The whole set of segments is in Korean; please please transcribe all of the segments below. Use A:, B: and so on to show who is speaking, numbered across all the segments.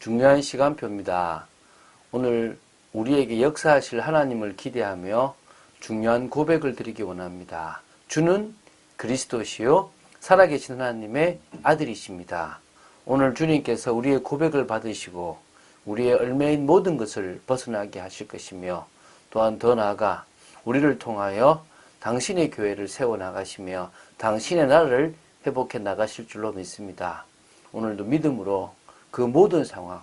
A: 중요한 시간표입니다. 오늘 우리에게 역사하실 하나님을 기대하며 중요한 고백을 드리기 원합니다. 주는 그리스도시요 살아계신 하나님의 아들이십니다. 오늘 주님께서 우리의 고백을 받으시고 우리의 얼매인 모든 것을 벗어나게 하실 것이며 또한 더 나아가 우리를 통하여 당신의 교회를 세워 나가시며 당신의 나라를 회복해 나가실 줄로 믿습니다. 오늘도 믿음으로 그 모든 상황,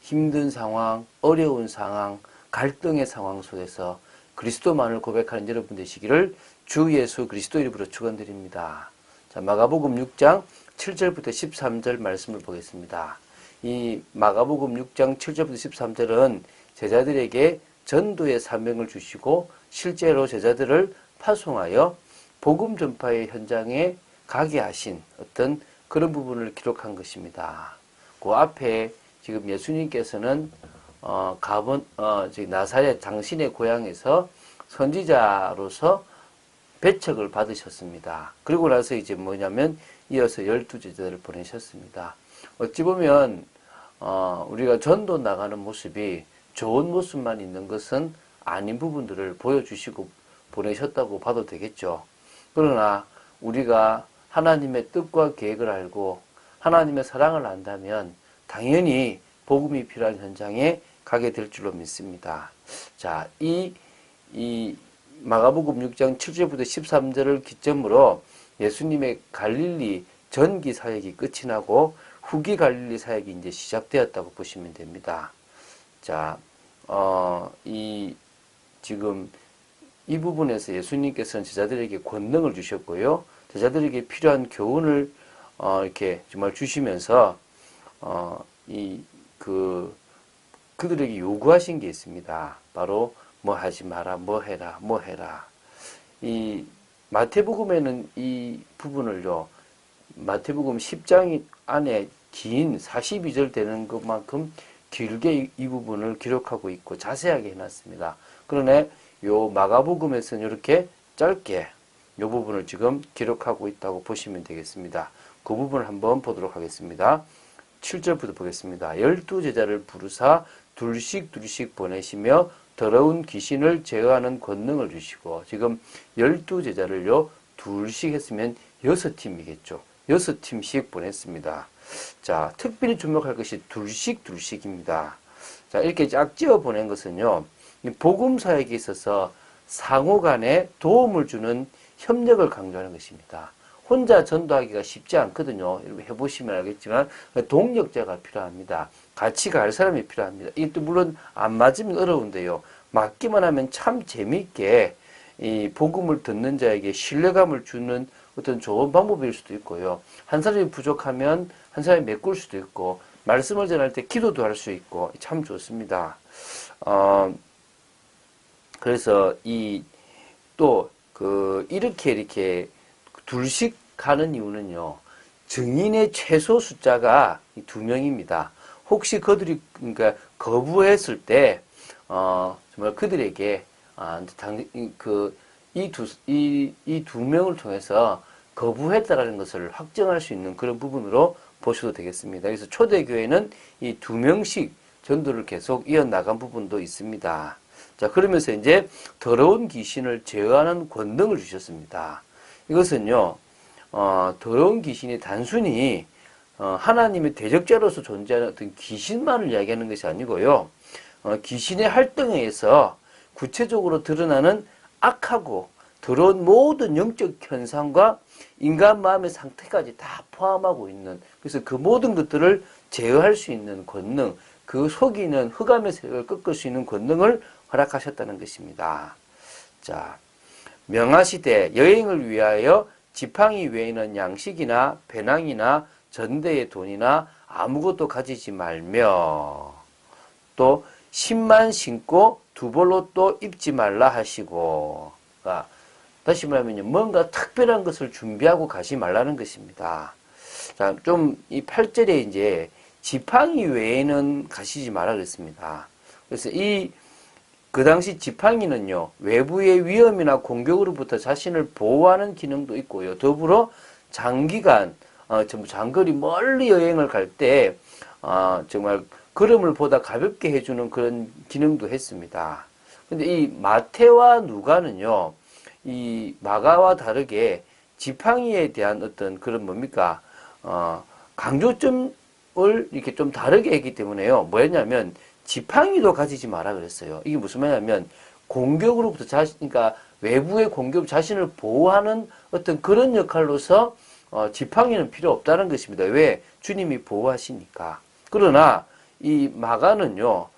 A: 힘든 상황, 어려운 상황, 갈등의 상황 속에서 그리스도만을 고백하는 여러분 되시기를 주 예수 그리스도 이름으로 축원드립니다. 자, 마가복음 6장 7절부터 13절 말씀을 보겠습니다. 이 마가복음 6장 7절부터 13절은 제자들에게 전도의 사명을 주시고 실제로 제자들을 파송하여 복음 전파의 현장에 가게 하신 어떤 그런 부분을 기록한 것입니다. 그 앞에 지금 예수님께서는 어, 가본 어, 나사렛 당신의 고향에서 선지자로서 배척을 받으셨습니다. 그리고 나서 이제 뭐냐면 이어서 열두 제자를 보내셨습니다. 어찌 보면 어, 우리가 전도 나가는 모습이 좋은 모습만 있는 것은 아닌 부분들을 보여주시고 보내셨다고 봐도 되겠죠. 그러나 우리가 하나님의 뜻과 계획을 알고 하나님의 사랑을 안다면 당연히 복음이 필요한 현장에 가게 될 줄로 믿습니다. 자, 이, 이 마가복음 6장 7절부터 13절을 기점으로 예수님의 갈릴리 전기 사역이 끝이 나고 후기 갈릴리 사역이 이제 시작되었다고 보시면 됩니다. 자, 어, 이, 지금 이 부분에서 예수님께서는 제자들에게 권능을 주셨고요. 제자들에게 필요한 교훈을 어, 이렇게 정말 주시면서 어, 이, 그, 그들에게 요구하신 게 있습니다. 바로 뭐 하지 마라, 뭐 해라, 뭐 해라. 이 마태복음에는 이 부분을요, 마태복음 10장 안에 긴 42절 되는 것만큼 길게 이, 이 부분을 기록하고 있고 자세하게 해놨습니다. 그러나 요 마가복음에서는 이렇게 짧게 요 부분을 지금 기록하고 있다고 보시면 되겠습니다. 그 부분을 한번 보도록 하겠습니다. 7절부터 보겠습니다. 열두 제자를 부르사 둘씩 둘씩 보내시며 더러운 귀신을 제어하는 권능을 주시고 지금 열두 제자를요 둘씩 했으면 여섯 팀이겠죠. 여섯 팀씩 보냈습니다. 자, 특별히 주목할 것이 둘씩 둘씩입니다. 자, 이렇게 짝지어 보낸 것은요. 복음 사역에 있어서 상호 간에 도움을 주는 협력을 강조하는 것입니다. 혼자 전도하기가 쉽지 않거든요. 여러분 해보시면 알겠지만 동력자가 필요합니다. 같이 갈 사람이 필요합니다. 이것도 물론 안 맞으면 어려운데요. 맞기만 하면 참 재미있게 이 복음을 듣는 자에게 신뢰감을 주는 어떤 좋은 방법일 수도 있고요. 한 사람이 부족하면 한 사람이 메꿀 수도 있고 말씀을 전할 때 기도도 할 수 있고 참 좋습니다. 어, 그래서 이 또 그 이렇게 이렇게 둘씩 가는 이유는요. 증인의 최소 숫자가 두 명입니다. 혹시 그들이 그러니까 거부했을 때 어, 정말 그들에게 아, 그이 두 이 이 두 명을 통해서 거부했다라는 것을 확정할 수 있는 그런 부분으로 보셔도 되겠습니다. 그래서 초대교회는 이 두 명씩 전도를 계속 이어나간 부분도 있습니다. 자, 그러면서 이제 더러운 귀신을 제어하는 권능을 주셨습니다. 이것은요, 어, 더러운 귀신이 단순히 어, 하나님의 대적자로서 존재하는 어떤 귀신만을 이야기하는 것이 아니고요. 어, 귀신의 활동에 의해서 구체적으로 드러나는 악하고 더러운 모든 영적 현상과 인간 마음의 상태까지 다 포함하고 있는 그래서 그 모든 것들을 제어할 수 있는 권능, 그 속이는 흑암의 세력을 꺾을 수 있는 권능을 허락하셨다는 것입니다. 자, 명하시되 여행을 위하여 지팡이 외에는 양식이나 배낭이나 전대의 돈이나 아무것도 가지지 말며 또 10만 신고 두 벌로 또 입지 말라 하시고 그러니까 다시 말하면 뭔가 특별한 것을 준비하고 가지 말라는 것입니다. 자, 좀 이 8절에 이제 지팡이 외에는 가시지 말라 그랬습니다. 그래서 이 그 당시 지팡이는요, 외부의 위험이나 공격으로부터 자신을 보호하는 기능도 있고요. 더불어 장기간, 어, 장거리 멀리 여행을 갈 때, 어, 정말 걸음을 보다 가볍게 해주는 그런 기능도 했습니다. 근데 이 마태와 누가는요, 이 마가와 다르게 지팡이에 대한 어떤 그런 뭡니까, 어, 강조점을 이렇게 좀 다르게 했기 때문에요. 뭐였냐면, 지팡이도 가지지 마라 그랬어요. 이게 무슨 말이냐면, 공격으로부터 자신, 그러니까 외부의 공격 자신을 보호하는 어떤 그런 역할로서 어, 지팡이는 필요 없다는 것입니다. 왜? 주님이 보호하시니까. 그러나 이 마가는요,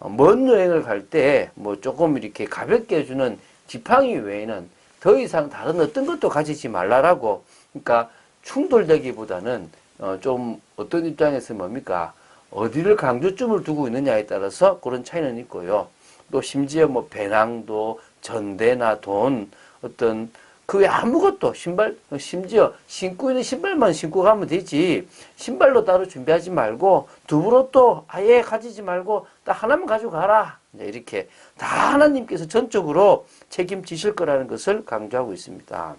A: 어, 먼 여행을 갈 때 뭐 조금 이렇게 가볍게 해주는 지팡이 외에는 더 이상 다른 어떤 것도 가지지 말라라고, 그러니까 충돌되기보다는 어, 좀 어떤 입장에서 뭡니까? 어디를 강조점을 두고 있느냐에 따라서 그런 차이는 있고요. 또 심지어 뭐 배낭도 전대나 돈 어떤 그 외 아무것도 신발 심지어 신고 있는 신발만 신고 가면 되지 신발로 따로 준비하지 말고 두부로또 아예 가지지 말고 딱 하나만 가지고 가라 이렇게 다 하나님께서 전적으로 책임지실 거라는 것을 강조하고 있습니다.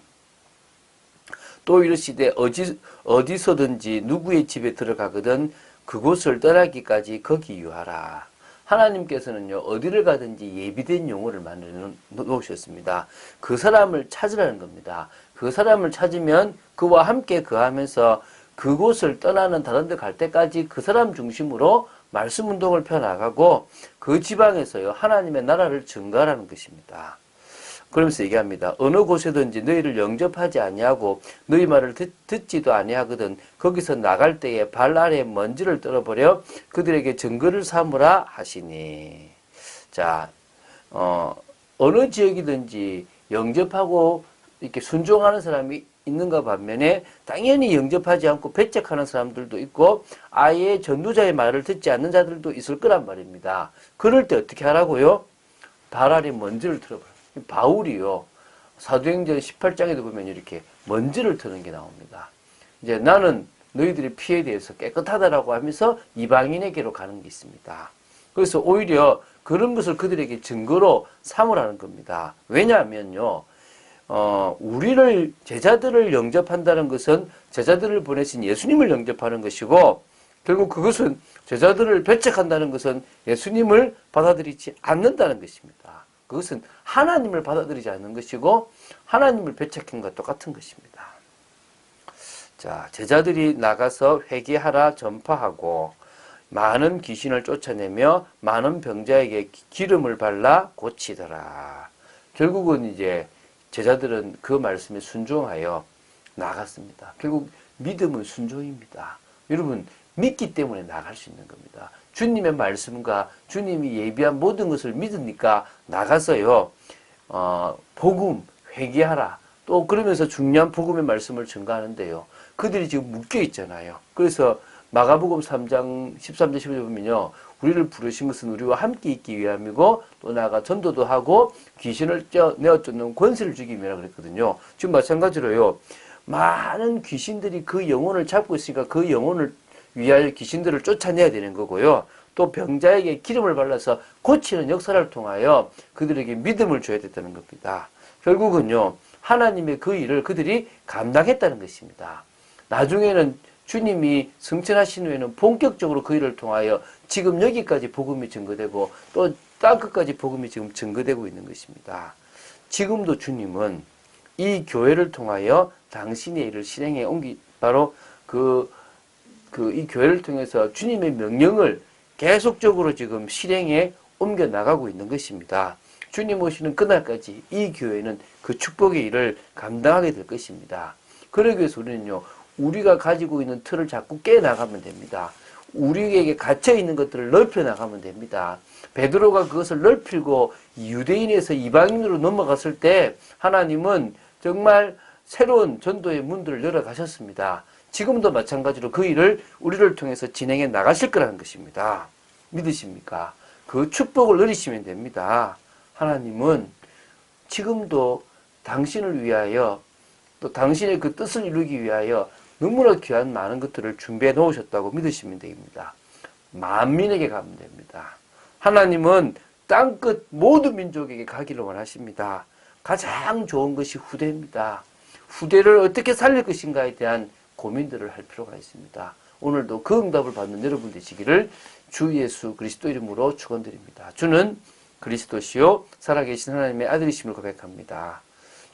A: 또 이르시되 어디 어디서든지 누구의 집에 들어가거든 그곳을 떠나기까지 거기 유하라. 하나님께서는요, 어디를 가든지 예비된 용어를 만들어 놓으셨습니다. 그 사람을 찾으라는 겁니다. 그 사람을 찾으면 그와 함께 거하면서 그곳을 떠나는 다른 데 갈 때까지 그 사람 중심으로 말씀 운동을 펴나가고 그 지방에서요, 하나님의 나라를 증가하라는 것입니다. 그러면서 얘기합니다. 어느 곳에든지 너희를 영접하지 아니하고 너희 말을 듣, 지도 아니하거든 거기서 나갈 때에 발 아래 먼지를 떨어버려 그들에게 증거를 삼으라 하시니. 자, 어, 어느 지역이든지 영접하고 이렇게 순종하는 사람이 있는가 반면에 당연히 영접하지 않고 배척하는 사람들도 있고 아예 전도자의 말을 듣지 않는 자들도 있을 거란 말입니다. 그럴 때 어떻게 하라고요? 발 아래 먼지를 틀어버려. 바울이요. 사도행전 18장에도 보면 이렇게 먼지를 트는 게 나옵니다. 이제 나는 너희들의 피에 대해서 깨끗하다라고 하면서 이방인에게로 가는 게 있습니다. 그래서 오히려 그런 것을 그들에게 증거로 삼으라는 겁니다. 왜냐하면요, 어, 우리를, 제자들을 영접한다는 것은 제자들을 보내신 예수님을 영접하는 것이고, 결국 그것은 제자들을 배척한다는 것은 예수님을 받아들이지 않는다는 것입니다. 그것은 하나님을 받아들이지 않는 것이고 하나님을 배척한 것 똑같은 것입니다. 자, 제자들이 나가서 회개하라 전파하고 많은 귀신을 쫓아내며 많은 병자에게 기름을 발라 고치더라. 결국은 이제 제자들은 그 말씀에 순종하여 나갔습니다. 결국 믿음은 순종입니다. 여러분 믿기 때문에 나갈 수 있는 겁니다. 주님의 말씀과 주님이 예비한 모든 것을 믿으니까 나가서요, 어, 복음, 회개하라. 또 그러면서 중요한 복음의 말씀을 증가하는데요. 그들이 지금 묶여 있잖아요. 그래서 마가복음 3장 13절 15절 보면요. 우리를 부르신 것은 우리와 함께 있기 위함이고 또 나아가 전도도 하고 귀신을 내어 쫓는 권세를 주기 위함이라 그랬거든요. 지금 마찬가지로요. 많은 귀신들이 그 영혼을 잡고 있으니까 그 영혼을 위하여 귀신들을 쫓아내야 되는 거고요. 또 병자에게 기름을 발라서 고치는 역사를 통하여 그들에게 믿음을 줘야 됐다는 겁니다. 결국은요, 하나님의 그 일을 그들이 감당했다는 것입니다. 나중에는 주님이 승천하신 후에는 본격적으로 그 일을 통하여 지금 여기까지 복음이 증거되고 또 땅끝까지 복음이 지금 증거되고 있는 것입니다. 지금도 주님은 이 교회를 통하여 당신의 일을 실행해 옮기 바로 그 그 이 교회를 통해서 주님의 명령을 계속적으로 지금 실행에 옮겨 나가고 있는 것입니다. 주님 오시는 그날까지 이 교회는 그 축복의 일을 감당하게 될 것입니다. 그러기 위해서 우리는요, 우리가 가지고 있는 틀을 자꾸 깨 나가면 됩니다. 우리에게 갇혀 있는 것들을 넓혀 나가면 됩니다. 베드로가 그것을 넓히고 유대인에서 이방인으로 넘어갔을 때 하나님은 정말 새로운 전도의 문들을 열어 가셨습니다. 지금도 마찬가지로 그 일을 우리를 통해서 진행해 나가실 거라는 것입니다. 믿으십니까? 그 축복을 누리시면 됩니다. 하나님은 지금도 당신을 위하여 또 당신의 그 뜻을 이루기 위하여 너무나 귀한 많은 것들을 준비해 놓으셨다고 믿으시면 됩니다. 만민에게 가면 됩니다. 하나님은 땅끝 모든 민족에게 가기를 원하십니다. 가장 좋은 것이 후대입니다. 후대를 어떻게 살릴 것인가에 대한 고민들을 할 필요가 있습니다. 오늘도 그 응답을 받는 여러분 되시기를 주 예수 그리스도 이름으로 축원드립니다. 주는 그리스도시요 살아계신 하나님의 아들이심을 고백합니다.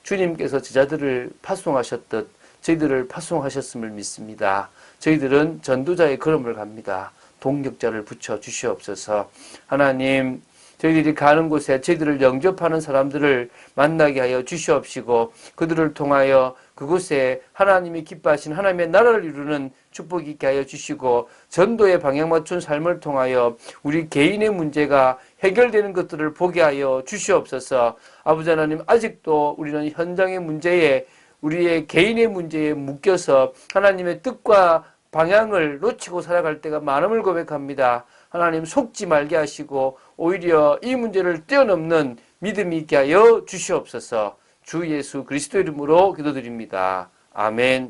A: 주님께서 제자들을 파송하셨듯 저희들을 파송하셨음을 믿습니다. 저희들은 전도자의 걸음을 갑니다. 동력자를 붙여 주시옵소서. 하나님, 저희들이 가는 곳에 저희들을 영접하는 사람들을 만나게 하여 주시옵시고 그들을 통하여 그곳에 하나님이 기뻐하신 하나님의 나라를 이루는 축복이 있게 하여 주시고 전도의 방향 맞춘 삶을 통하여 우리 개인의 문제가 해결되는 것들을 보게 하여 주시옵소서. 아버지 하나님 아직도 우리는 현장의 문제에 우리의 개인의 문제에 묶여서 하나님의 뜻과 방향을 놓치고 살아갈 때가 많음을 고백합니다. 하나님 속지 말게 하시고 오히려 이 문제를 뛰어넘는 믿음이 있게 하여 주시옵소서. 주 예수 그리스도 이름으로 기도드립니다. 아멘.